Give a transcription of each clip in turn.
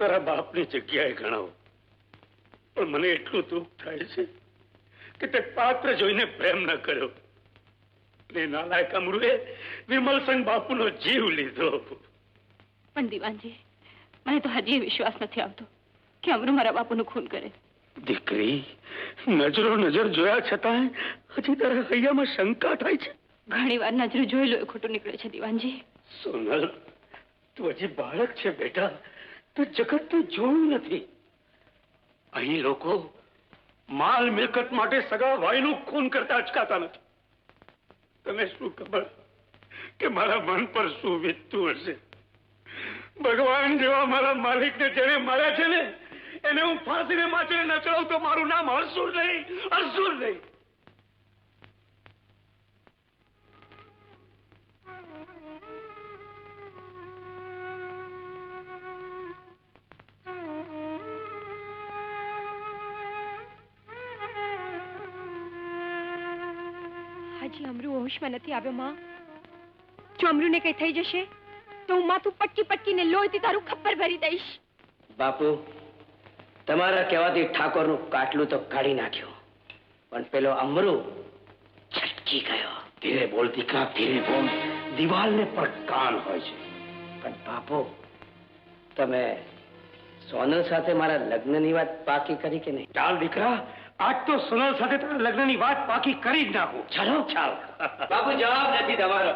તારા બાપની જગ્યાએ ગણાવો. પણ મને એટલું દુઃખ થાય છે કે તે પાત્ર જોઈને પ્રેમ ન કર્યો. ને નાલાયક અમરુએ વિમલસંગ બાપુનો જીવ લીધો પણ દિવાનજી મને તો હજી વિશ્વાસ નથી આવતો કે અમરુ મારા બાપુનું ખૂન કરે. દીકરી નજરો નજર જોયા છતાંય હજી તારા હૈયામાં શંકા થાય છે? ઘણી વાર નજરે જોઈ એ ખોટું નીકળે છે દિવાનજી. સોનલ તું હજી બાળક છે બેટા. તો જગત તો જોયું નથી. અહીં લોકો માલ મિલકત માટે સગા ભાઈનું ખૂન કરતા અચકાતા નથી. તને શું ખબર કે મારા મન પર શું વીતતું હશે? ભગવાન જેવા મારા માલિકને જેને માર્યા છે ને, એને હું ફાંસીને માથે ન ચડાવું તો મારું નામ હરસુર નહીં હરસુર નહીં. હજી અમરું હોશમાં નથી આવ્યો માં. જો અમરુને કઈ થઈ જશે તો હું માથું પટકી પટકીને લોહીથી તારું ખપ્પર ભરી દઈશ. બાપુ તમારા કહેવાથી ઠાકોરનું કાટલું તો કાઢી નાખ્યું. પણ પેલો અમરુ છટકી ગયો. ધીરે બોલ દીકરા ધીરે બોલ. દિવાલને પણ કાન હોય છે. પણ બાપુ તમે સોનલ સાથે મારા લગ્નની વાત પાકી કરી કે નહીં? ચાલ દીકરા આજ તો સોનલ સાથે તારા લગ્નની વાત પાકી કરી જ નાખો. ચાલો ચાલો. બાપુ જવાબ નથી તમારો.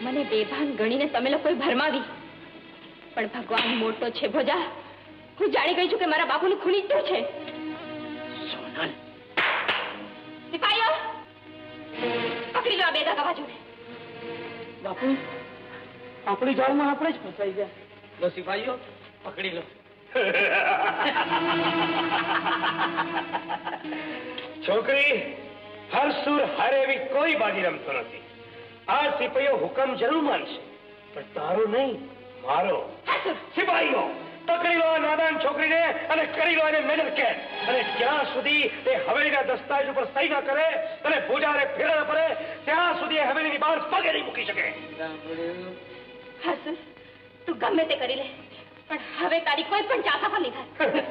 મને બેભાન ગણીને તમે લોકોએ ભરમાવી. પણ ભગવાન મોટો છે ભોજા. હું જાણી ગઈ છું કે મારા બાપુનું ખૂની જ છે. સોનલ. સિપાહીઓ પકડી લો આ બે દાગા બાજુને. બાપુ આપણી જાળમાં આપણે જ ફસાઈ ગયા. લો સિપાહીઓ પકડી લો. છોકરી હર સુર હર એવી કોઈ બાજી રમતો નથી. આ સિપાહીઓ હુકમ જરૂર માનશે. પણ તારો નહીં મારો. સિપાહીઓ પકડી લો નાદાન છોકરીને અને કરી લો એને મેજર કેદ અને જ્યાં સુધી એ હવેલીના દસ્તાવેજ ઉપર સહી ના કરે અને પૂજારે ફેરા પડે ત્યાં સુધી હવેલીની બહાર પગે નહીં મૂકી શકે. તું ગમે તે કરી લે. પણ હવે તારી કોઈ પણ જાતા પણ નહીં થાય.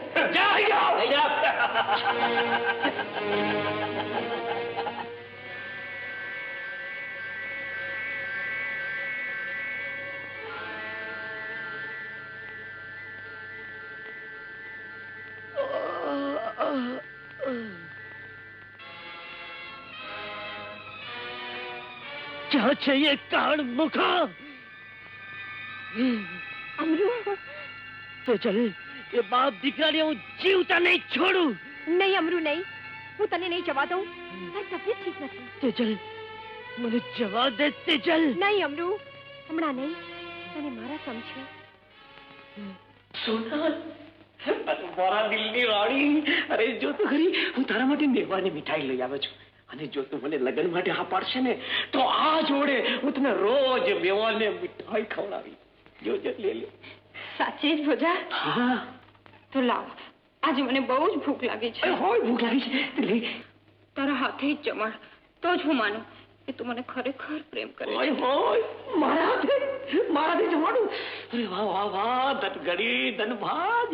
છે એ કાળ મુખા તો ચલ. એ બાપ દીકરાને હું જીવતા નહીં છોડું. નહીં અમરું નહીં. હું તને નહીં જવા દઉં. તારી તબિયત ઠીક નથી. તે ચલ. મને જવા દે તે ચલ. નહીં અમરું. હમણાં નહીં. તને મારા સમજે છે. મારા દિલની રાણી અરે જો તો ખરી હું તારા માટે મેવાની મીઠાઈ લઈ આવ્યો છું. અને જો તું મને લગ્ન માટે હા પાડશે ને તો આ જોડે હું તને રોજ મેવાને મીઠાઈ ખવડાવી જોજે લે લે. સાચે જ ભોજા? હા. તો લાવ આજે મને બહુ જ ભૂખ લાગી છે. હોય ભૂખ લાગી છે. તે તારા હાથે જ જમણ. તો જ હું માનું કે તું મને ખરેખર પ્રેમ કરે હોય હોય. મારા હાથે? મારા હાથે જમાડું અરે વાહ વાહ વાહ. ધન ગડી ધન ભાગ.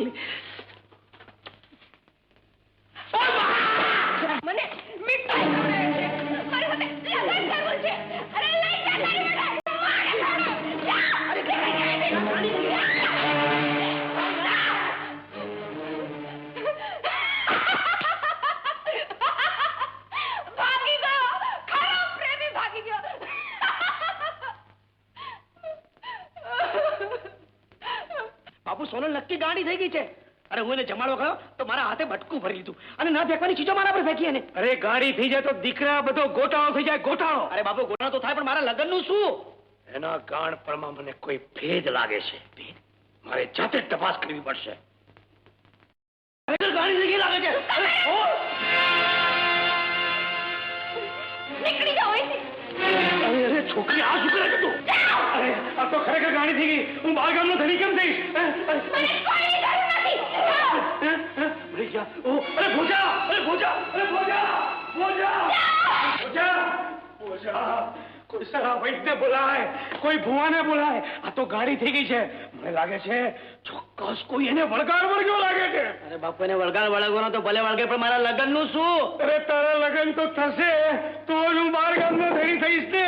મને મીઠાઈ ખવડાવે મને લગન કરવું છે અરે નક્કી થઈ ગઈ છે. અરે હું એને જમાડો ગયો તો મારા હાથે બટકું ભરી લીધું. અને ના ફેંકવાની ચીજો મારા પર ફેંકી એને. અરે ગાડી થઈ જાય તો દીકરા બધો ગોટાળો થઈ જાય ગોટાળો. અરે બાપુ ગોટાળો તો થાય પણ મારા લગ્નનું શું? એના ગાણપણમાં મને કોઈ ભેદ લાગે છે. મારે જાતે જ તપાસ કરવી પડશે. ગાડી થઈ લાગે છે. નીકળી જાઓ અહીંથી. અરે છોકરી આ શું કરે છે તું? અરે આ તો ખરેખર ગાણી થઈ ગઈ. હું બાર ગામનો ધણી કેમ થઈશ? ભૂલી જા. ઓ, અરે ભોજા! અરે ભોજા! અરે ભોજા! ભોજા! ભોજા! ભોજા! કોઈ સરા વૈદ્યને બોલાય કોઈ ભુવાને બોલાય. આ તો ગાડી થઈ ગઈ છે. મને લાગે છે ચોક્કસ કોઈ એને વળગાડ વળગ્યો લાગે છે. અરે બાપુ એને વળગાડ વળગવાનો તો ભલે વળગે પણ મારા લગ્નનું શું? અરે તારા લગ્ન તો થશે. તો જ હું બાર ગામનો ધણી થઈશ ને.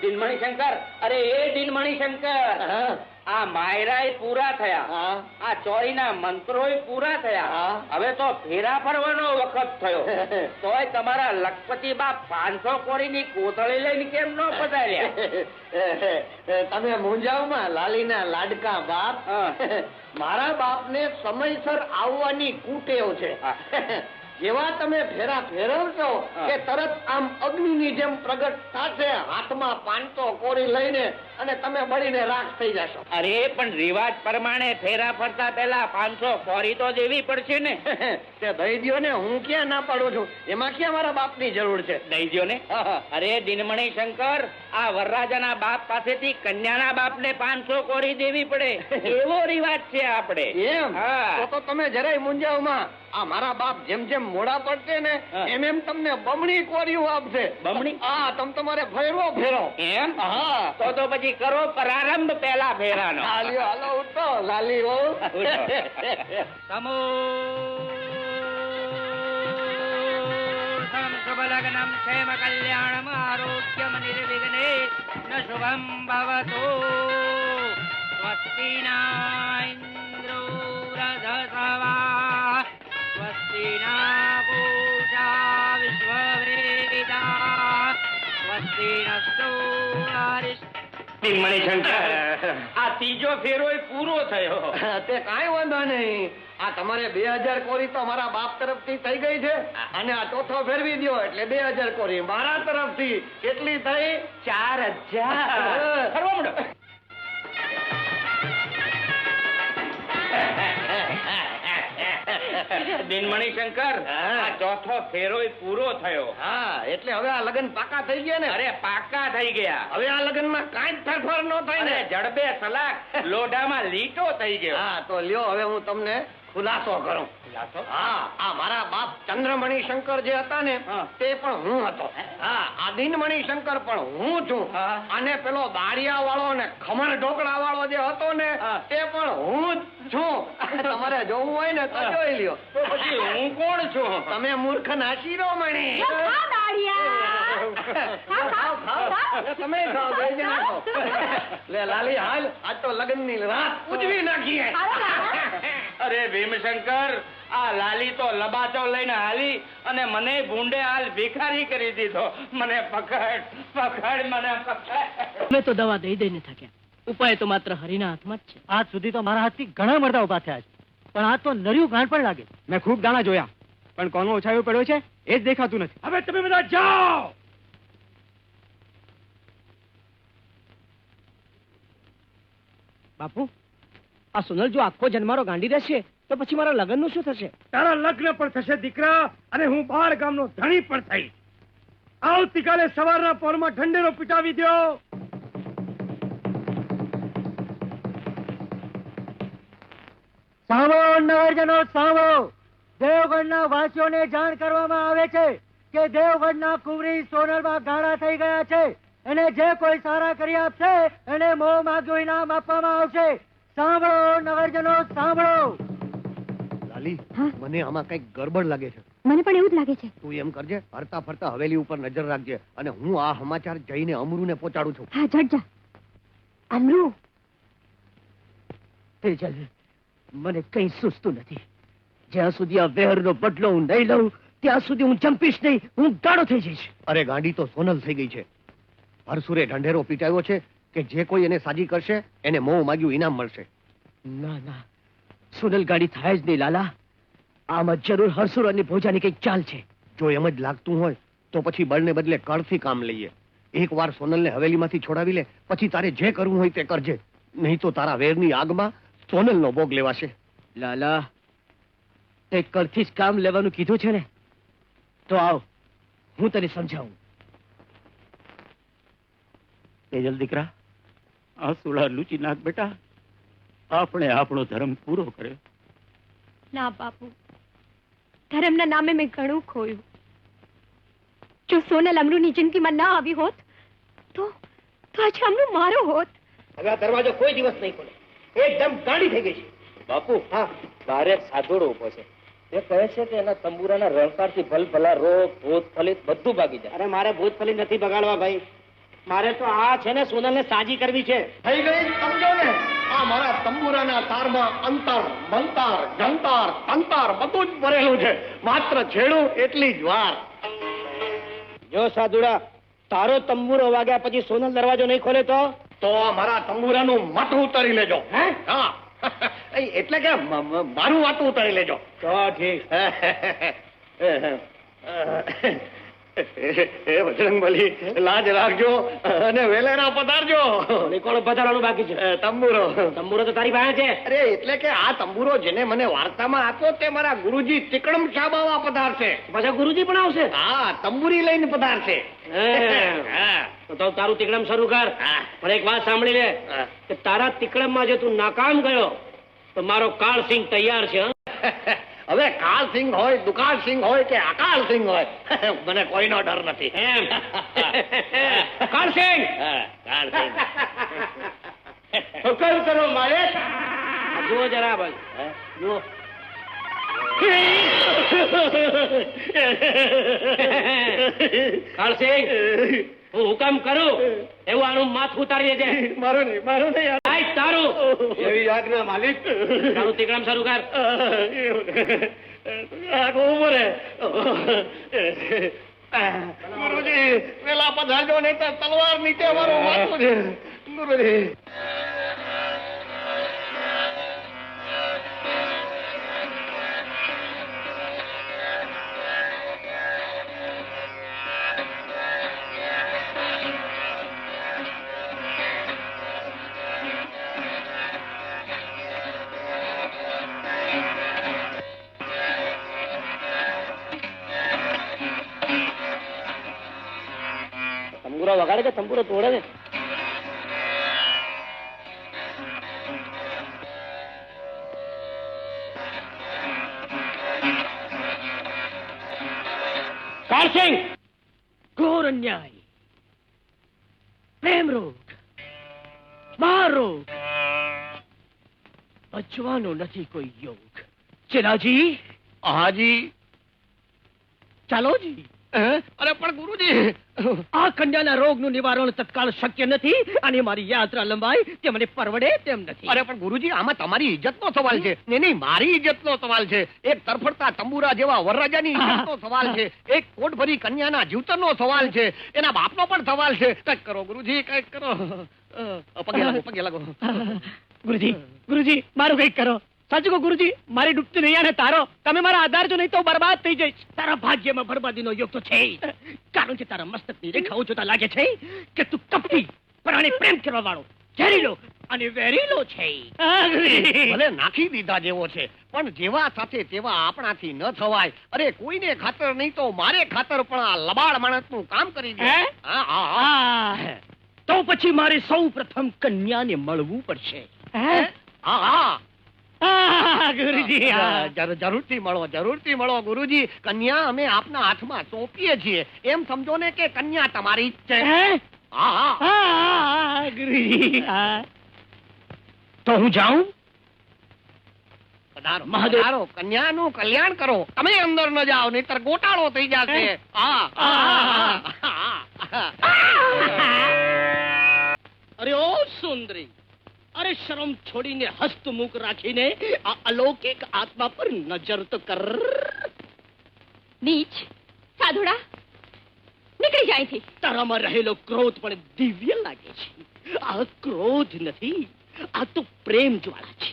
દિનમણી શંકર અરે એ દિનમણી શંકર આ માયરા પૂરા થયા. આ ચોરીના મંત્રો પૂરા થયા. હવે તો ફેરા ફરવાનો વખત થયો. તોય તમારા લખપતિ બાપ પાંચસો કોરીની કોથળી લઈને કેમ ન પધાર્યા? તમે મૂંઝાવમાં લાલીના લાડકા બાપ. મારા બાપ ને સમયસર આવવાની કુટેવ છે. જેવા તમે ભેરા ફેરવશો કે તરત આમ અગ્નિની જેમ પ્રગટ થશે હાથમાં પાંચસો કોરી લઈને અને તમે બળીને રાખ થઈ જશો. અરે પણ રિવાજ પ્રમાણે ફેરા ફરતા પહેલા પાંચસો કોરી તો દેવી પડશે ને. તે દઈ ને હું ક્યાં ના પાડું છું? એમાં ક્યાં મારા બાપની જરૂર છે? દઈ ને અરે દિનમણી શંકર આ વરરાજાના બાપ પાસેથી કન્યાના બાપને પાંચસો કોરી દેવી પડે. એવો રિવાજ છે આપણે. એમ? હા. તો તમે જરાય મૂંઝાવમાં. આ મારા બાપ જેમ જેમ મોડા પડશે ને એમ એમ તમને બમણી કોરીઓ આપશે. બમણી? હા તમ તમારે ફેરવો ફેરો એમ? હા. તો તો પછી કરો પ્રારંભ પહેલા ફેરાનો હાલ્યો હાલો ઉઠો લાલી હો સમો શુભલગ્નમ ક્ષેમ કલ્યાણમ આરોગ્યમ નિર્વિઘ્ને ન શુભમ ભવતો. સ્વસ્તિ ના આ ત્રીજો ફેરો પૂરો થયો. તે કાંઈ વાંધો નહીં. આ તમારે બે હજાર કોરી તો મારા બાપ તરફથી થઈ ગઈ છે. અને આ ચોથો ફેરવી દ્યો એટલે બે હજાર કોરી. મારા તરફથી કેટલી થઈ? ચાર હજાર. દિનમણી શંકર આ ચોથો ફેરો પૂરો થયો. હા એટલે હવે આ લગ્ન પાકા થઈ ગયા ને? અરે પાકા થઈ ગયા. હવે આ લગ્નમાં કાંઈ જ ફેરફાર ન થાય ને? જડબે સલાક લોઢામાં લીટો થઈ ગયો. હા તો લ્યો હવે હું તમને ખુલાસો કરું. હા આ મારા બાપ ચંદ્રમણી શંકર જે હતા ને તે પણ હું હતો. હા? આ દિનમણી શંકર પણ હું છું. અને પેલો દાળિયા વાળો ને ખમણ ઢોકળા વાળો જે હતો ને તે પણ હું જ છું. તમારે જોવું હોય ને તો જોઈ લ્યો. પછી હું કોણ છું? તમે મૂર્ખ ના શિરોમણી ખાઓ, ખાઓ. તમે ખાઓ બે જણા ખાઓ લે લાલી હાલ. આજ તો લગ્નની રાત. ઉજવી નાખીએ. અરે ભીમશંકર આ લાલી તો લબાચો લઈને હાલી અને મને ભૂંડે હાલ ભિખારી કરી દીધો. મને પકડ પકડ મને પકડ. મેં તો દવા દઈ દઈને થક્યા. ઉપાય તો માત્ર હરિના હાથમાં જ છે. આજ સુધી તો મારા હાથથી ઘણા મળતા ઊભા થયા છે. પણ આ તો નર્યું ગાંઠ પણ લાગે. મેં ખૂબ દાણા જોયા. પણ કોનો ઓછાયો પડ્યો છે? એ જ દેખાતું નથી. હવે તમે બધા જાઓ! બાપુ આ સુનલ જો આખો જન્મારો ગાંડી રહેશે તો પછી મારા લગ્નનું શું થશે? તારા લગ્ન પણ થશે દીકરા અને હું બાર ગામનો ધણી પણ થઈ આવતીકાલે સવારના પોરમાં ઠંડેરો પીટાવી દો સાંભળો નગરજનો સાંભળો દેવગઢના વાસીઓને જાણ કરવામાં આવે છે કે દેવગઢના કુંવરી સોનલમાં ગાળા થઈ ગયા છે. એને જે કોઈ સારા કરી આપશે એને મો માગ્યું ઇનામ આપવામાં આવશે. સાંભળો નગરજનો સાંભળો. લાલી મને આમાં કંઈક ગરબડ લાગે છે. મને પણ એવું જ લાગે છે. તું એમ કરજે ફરતા ફરતા હવેલી ઉપર નજર રાખજે અને હું આ સમાચાર જઈને અમરુને પહોંચાડું છું. હા જડ જા. અમરુ? તેજલ મને કઈ સુસ્તું નથી. જ્યાં સુધી આ વેહરનો બદલો હું નહીં લઉં ત્યાં સુધી હું જંપીશ નહીં હું ગાળો થઈ જઈશ. અરે ગાંડી તો સોનલ થઈ ગઈ છે. હરસુરે ઢંઢેરો પીટાયો છે કે જે કોઈ એને સાજી કરશે એને મોં માગ્યું ઇનામ મળશે. ના ના. સોનલ ગાડી થાય જ નહીં લાલા. આમાં જરૂર હરસુર અને ભોજાની કંઈક ચાલ છે. જો એમ જ લાગતું હોય તો પછી બળને બદલે કળથી કામ લઈએ. એકવાર સોનલને હવેલીમાંથી છોડાવી લે પછી તારે જે કરવું હોય તે કરજે. નહીં તો તારા વેરની આગમાં સોનલનો ભોગ લેવાશે. લાલા તે કળથી જ કામ લેવાનું કીધું છે ને તો આવ હું તને સમજાવું. તેજલ દીકરા આ લૂચી નાખ બેટા. આપણે આપણો ધર્મ પૂરો કર્યો. ના બાપુ ધર્મના નામે મેં ઘણું ખોયું. જો સોનલ અમરુની જિંદગીમાં ના આવી હોત તો તો આજે અમરુ મારો હોત. હવે આ દરવાજો કોઈ દિવસ નહીં ખોલે. એકદમ ગાડી થઈ ગઈ છે. બાપુ હા. બારે સાધોડો ઊભો છે. એ કહે છે કે એના તંબુરાના રણકારથી ભલભલા રોગ ભૂત ફલિત બધું ભાગી જાય. અરે મારે ભૂતફલી નથી બગાડવા ભાઈ. મારે તો આ છે ને સોનલને સાજી કરવી છે. થઈ ગઈ સમજો ને? આ મારા તંબુરાના તારમાં અંતર મંતાર જંતર અંતાર બધું જ ભરેલું છે. માત્ર છેડું એટલી જ વાર. જો સાધુડા તારો તંબુરો વાગ્યા પછી સોનલ દરવાજો નહીં ખોલે તો? તો મારા તંબુરાનું માથું ઉતારી લેજો. હે? હા. એટલે કે મારું વાતું ઉતારી લેજો. તો ઠીક. એ બજરંગબલી લાજ રાખજો અને વેલેરા પધારજો. કોણ પધારવાનું બાકી છે? તંબુરો. તંબુરો તો તારી પાસે છે. અરે એટલે કે આ તંબુરો જેને મને વાર્તામાં આપ્યો તે મારા ગુરુજી તિકડમ શાબાવા પધારશે. પાછા ગુરુજી પણ આવશે? હા તંબુરી લઈને પધારશે. હા. તો તારું તિકડમ શરૂ કર. પણ એક વાત સાંભળી લે. કે તારા તિકડમમાં જે તું નાકામ ગયો તો મારો કાળસિંહ તૈયાર છે હવે કાળસિંહ હોય દુકાળસિંહ હોય કે અકાળસિંહ હોય મને કોઈનો ડર નથી. એમ? કાળસિંહ કાળસિંહ હુકમ કરો માલિક જુઓ જરા બસ. જુઓ. કાળસિંહ હું હુકમ કરું એવું આનું માથું ઉતારી દેજે. મારું નહીં મારું નહીં આય તારું. એવી આજ્ઞા માલિક. તારું તિકડમ સારું કર. આખો ઊભો રે ગુરુજી પેલા પધારજો નહીં તલવાર નીચે મારું માથું છે. ગુરુજી. તંબુરો વગાડે કે તંબુરો તોડે ને? કાળસિંહ ઘોર અન્યાય. પ્રેમ રોગ. માર રોગ. બચવાનો નથી કોઈ યોગ. ચેનાજી હાજી ચાલો જી. અરે પણ ગુરુજી આ કન્યાના રોગનું નિવારણ તત્કાળ શક્ય નથી અને મારી યાત્રા લંબાઈ તે મને પરવડે તેમ નથી. અરે પણ ગુરુજી આમાં તમારી ઇજ્જતનો સવાલ છે. ને નહીં મારી ઇજ્જતનો સવાલ છે. એક તરફડતા તંબુરા જેવા વરરાજાની ઇજ્જતનો સવાલ છે. એક કોટ ભરી કન્યાના જીવતરનો સવાલ છે. એના બાપનો પણ સવાલ છે. કંઈક કરો ગુરુજી કંઈક કરો. પગે લાગો પગે લાગો. ગુરુજી ગુરુજી મારું કંઈક કરો. સાચું ગુરુજી મારી ડૂબતી નહીં અને તારો. તમે મારા આધાર જો નહીં તો બરબાદ થઈ જઈશ. તારા ભાગ્યમાં બરબાદીનો યોગ તો છે કારણ કે તારા મસ્તકની રેખાઓ જોતા લાગે છે કે તું કપટી પણ પ્રેમ કરવા વાળો ઝેરીલો અને વેરીલો છે. ભલે નાખી દીધા જેવો છે પણ જેવા સાથે તેવા આપણાથી ન થવાય. અરે કોઈને ખાતર નહીં તો મારે ખાતર પણ આ લબાડ માણસનું કામ કરી દે. તો પછી મારે સૌ પ્રથમ કન્યાને મળવું પડશે. હા હા, ગુરુજી જરૂરથી મળો જરૂરથી મળો ગુરુજી. કન્યા અમે આપના હાથમાં સોંપીએ છીએ. એમ સમજો ને કે કન્યા તમારી જ છે. હે? હા હા. હા, ગુરુજી તો હું જાઉં? પધારો કન્યાનું કલ્યાણ કરો. તમે અંદર ન જાઓ નહીતર ગોટાળો થઈ જશે. અરે ઓ સુંદરી. અરે શરમ છોડીને હસ્તમુખ રાખીને આ અલૌકિક આત્મા પર નજર તો કર. નીચ. સાધુડા નીકળી જાય છે તારામાં રહેલો ક્રોધ પણ દિવ્ય લાગે છે. આ ક્રોધ નથી આ તો પ્રેમ જ્વાળા છે.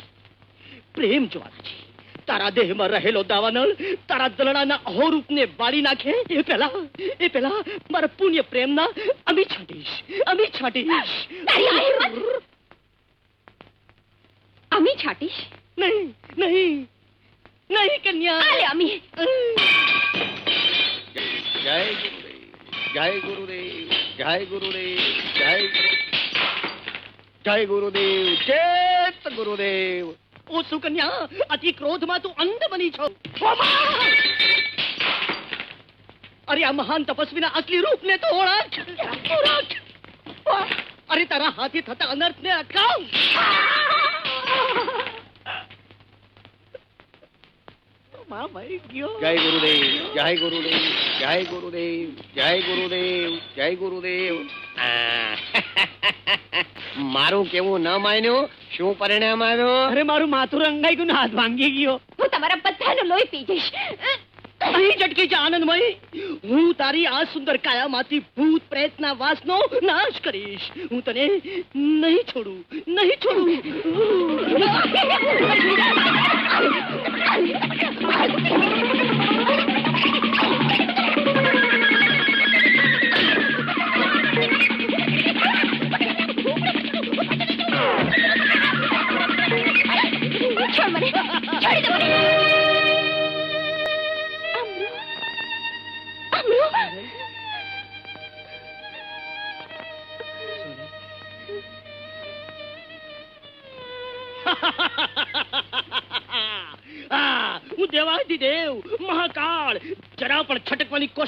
પ્રેમ જ્વાળા છે. તારા દેહમાં રહેલો દાવાનળ તારા દલડાના અહોરૂપને બાળી નાખે. એ પેલા એ પહેલા મારા પુણ્ય પ્રેમના અમી છાંટીશ અમી છાંટીશ? અમી છાટીશ નહીં નહીં નહીં કન્યા આલે અમી જય જય ગુરુદેવ જય ગુરુદેવ જય ગુરુ જય ગુરુદેવ ચેત ગુરુદેવ ઓ સુકન્યા અતિ ક્રોધમાં તું અંધ બની છો અરે આ મહાન તપસ્વીના અસલી રૂપને તો ઓળખ અરે તારા હાથી થતા અનર્થને અટકાવ મરી ગયો. જય ગુરુદેવ જય ગુરુદેવ જય ગુરુદેવ જય ગુરુદેવ જય ગુરુદેવ. મારું કેવું ન માન્યું શું પરિણામ આવ્યું? અરે મારું માથું રંગાઈ ગયું હાથ ભાંગી ગયો. હું તમારા બધાનું લોહી પી જઈશ. અહીં જટકી જા, આનંદમય. હું તારી આ સુંદર કાયામાંથી ભૂત, પ્રેતના વાસનો નાશ કરીશ. હું તને નહીં છોડું નહીં છોડું. છોડ મને.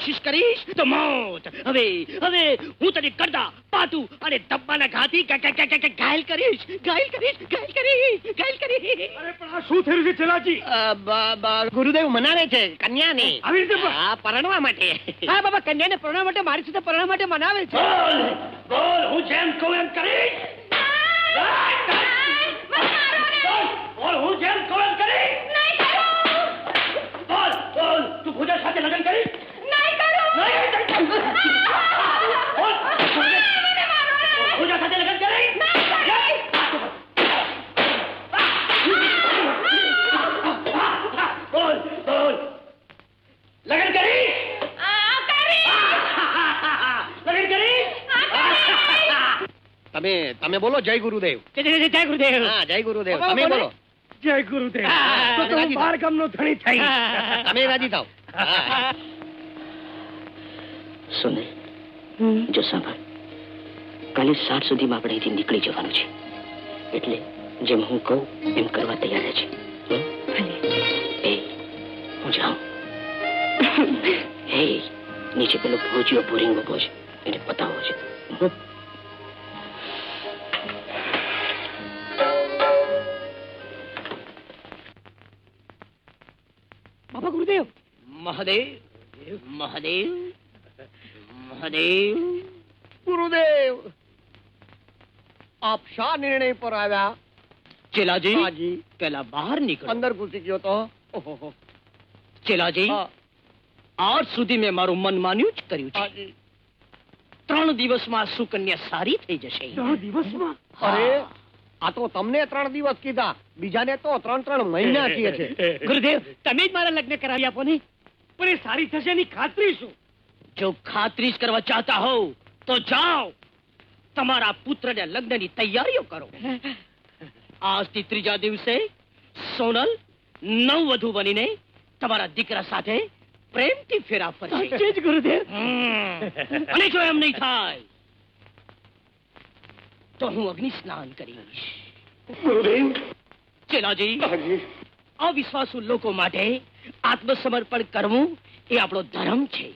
કોશિશ કરીશ તો મોત. હવે હવે હું તને કરતા પાતું અને ધબ્બાના ઘાથી ઘાયલ કરીશ ઘાયલ કરીશ ઘાયલ કરીશ ઘાયલ કરીશ. અરે પણ આ શું થયું છે ચલાજી? ગુરુદેવ મનાવે છે કન્યાને. આવી રીતે હા પરણવા માટે. હા બાબા કન્યાને પરણવા માટે મારી સાથે પરણવા માટે મનાવે છે. બોલ બોલ હું જેમ કહું એમ કરીશ. બોલ હું જેમ કહું એમ કરીશ. બોલ બોલ તું પૂજા સાથે લગ્ન કરીશ નહીં બોલ પૂજા સાથે લગ્ન કરીશ બોલ બોલ લગ્ન કરીશ લગ્ન કરીશ તમે તમે બોલો જય ગુરુદેવ. જય ગુરુદેવ. હા જય ગુરુદેવ. તમે બોલો. જય ગુરુદેવ. તો હું ગામનો ધણી થઈ. તમે રાજી થાવ. સુનિલ જો સાંભળ. કાલે સાત સુધીમાં આપણે અહીંથી નીકળી જવાનું છે. એટલે જેમ હું કહું એમ કરવા તૈયાર છે. એ હું જાઉં. હે નીચે પેલો ભોજ્યો બોરિંગ ઊભો છે. એને પતાવો છે. બાબા ગુરુદેવ. મહાદેવ. મહાદેવ. મહાદેવ ગુરુદેવ આપ શા નિર્ણય પર આવ્યા? ચેલાજી હાજી. પેલા બહાર નીકળો. અંદર ઘૂસી ગયો તો? ઓહો ચેલાજી આજ સુધી મેં મારું મન માન્યું જ કર્યું છે. ત્રણ દિવસમાં સુકન્યા સારી થઈ જશે. દિવસમાં? અરે આ તો તમને ત્રણ દિવસ કીધા. બીજાને તો ત્રણ ત્રણ મહિના કહે છે. ગુરુદેવ તમે જ મારા લગ્ન કરાવી આપો ને. પણ એ સારી થશે એની ખાતરી શું? જો ખાતરી કરવા ચાહતા હો તો જાઓ. તમારા પુત્રને લગ્નની તૈયારીઓ કરો. આજથી ત્રીજા દિવસે સોનલ નવ વધુ બનીને તમારા દીકરા સાથે પ્રેમથી ફેરા ફરશે. જ ગુરુદેવ. અને જો એમ નહીં થાય તો હું અગ્નિ સ્નાન કરીશ. ગુરુદેવ. ચેલાજી અવિશ્વાસુ લોકો માટે આત્મસમર્પણ કરવું એ આપણો ધર્મ છે.